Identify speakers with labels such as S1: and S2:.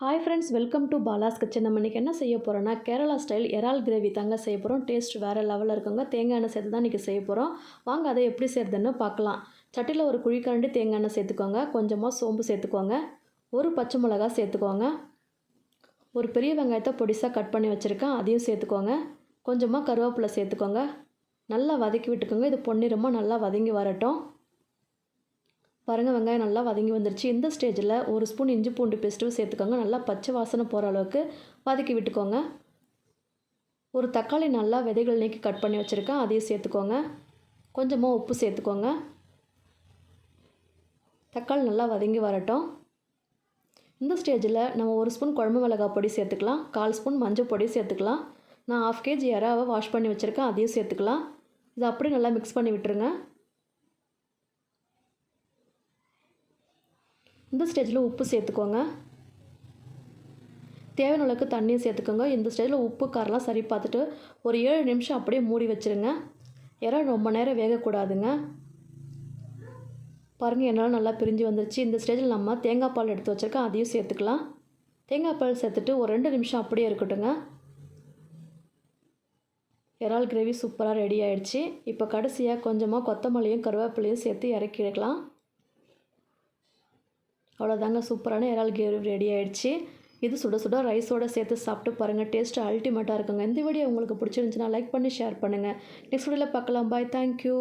S1: Hi friends welcome to Bala's kitchen நம்ம இன்றைக்கி என்ன செய்ய போகிறோன்னா கேரளா ஸ்டைல் எரால் கிரேவி தாங்க செய்ய போகிறோம் டேஸ்ட் வேறு லெவலில் இருக்குங்க. தேங்காய் எண்ணெய் சேர்த்து தான் இன்றைக்கி செய்ய போகிறோம் வாங்க அதை எப்படி செய்கிறதுன்னு பார்க்கலாம். சட்டியில் ஒரு குழிக்கரண்டி தேங்காய் எண்ணெய் சேர்த்துக்கோங்க. கொஞ்சமாக சோம்பு சேர்த்துக்கோங்க. ஒரு பச்சை மிளகா சேர்த்துக்கோங்க. ஒரு பெரிய வெங்காயத்தை பொடிசாக கட் பண்ணி வச்சுருக்கேன். அதையும் சேர்த்துக்கோங்க. கொஞ்சமாக கருவேப்பிலை சேர்த்துக்கோங்க. நல்லா வதக்கி விட்டுக்கோங்க. இது பொன்னிறமாக நல்லா வதங்கி வரட்டும். பாருங்கள் வெங்காயம் நல்லா வதங்கி வந்துருச்சு. இந்த ஸ்டேஜில் ஒரு ஸ்பூன் இஞ்சி பூண்டு பேஸ்ட்டும் சேர்த்துக்கோங்க. நல்லா பச்சை வாசனை போகிற அளவுக்கு வதக்கி விட்டுக்கோங்க. ஒரு தக்காளி நல்லா விதைகள் நீக்கி கட் பண்ணி வச்சுருக்கேன். அதையும் சேர்த்துக்கோங்க. கொஞ்சமாக உப்பு சேர்த்துக்கோங்க. தக்காளி நல்லா வதங்கி வரட்டும். இந்த ஸ்டேஜில் நம்ம ஒரு ஸ்பூன் குழம்பு மிளகாய் பொடி சேர்த்துக்கலாம். கால் ஸ்பூன் மஞ்சள் பொடி சேர்த்துக்கலாம். நான் ஆஃப் கேஜி இறாவை வாஷ் பண்ணி வச்சுருக்கேன். அதையும் சேர்த்துக்கலாம். இதை அப்படியே நல்லா மிக்ஸ் பண்ணி விட்டுருங்க. இந்த ஸ்டேஜில் உப்பு சேர்த்துக்கோங்க. தேவையான அளவுக்கு தண்ணியும் சேர்த்துக்கோங்க. இந்த ஸ்டேஜில் உப்பு காரெலாம் சரி பார்த்துட்டு ஒரு ஏழு நிமிஷம் அப்படியே மூடி வச்சுருங்க. இறால் ரொம்ப நேரம் வேகக்கூடாதுங்க. பாருங்கள் என்னால் நல்லா பிரிஞ்சு வந்துருச்சு. இந்த ஸ்டேஜில் நம்ம தேங்காய் பால் எடுத்து வச்சுருக்கோம். அதையும் சேர்த்துக்கலாம். தேங்காய் பால் சேர்த்துட்டு ஒரு ரெண்டு நிமிஷம் அப்படியே இருக்கட்டுங்க. இறால் கிரேவி சூப்பராக ரெடி ஆகிடுச்சி இப்போ கடைசியாக கொஞ்சமாக கொத்தமல்லியும் கருவேப்பிலையும் சேர்த்து இறக்கிடலாம் அவ்வளோதாங்க சூப்பரான இறால் கிரேவி ரெடி ஆகிடுச்சு இது சுட சுட ரைஸோடு சேர்த்து சாப்பிட்டு பாருங்கள் டேஸ்ட்டு அல்டிமேட்டாக இருக்குங்க. இந்த வீடியோ உங்களுக்கு பிடிச்சிருந்துச்சுன்னா லைக் பண்ணி ஷேர் பண்ணுங்கள் நெக்ஸ்ட் வீடியோவில் பார்க்கலாம். Bye thank you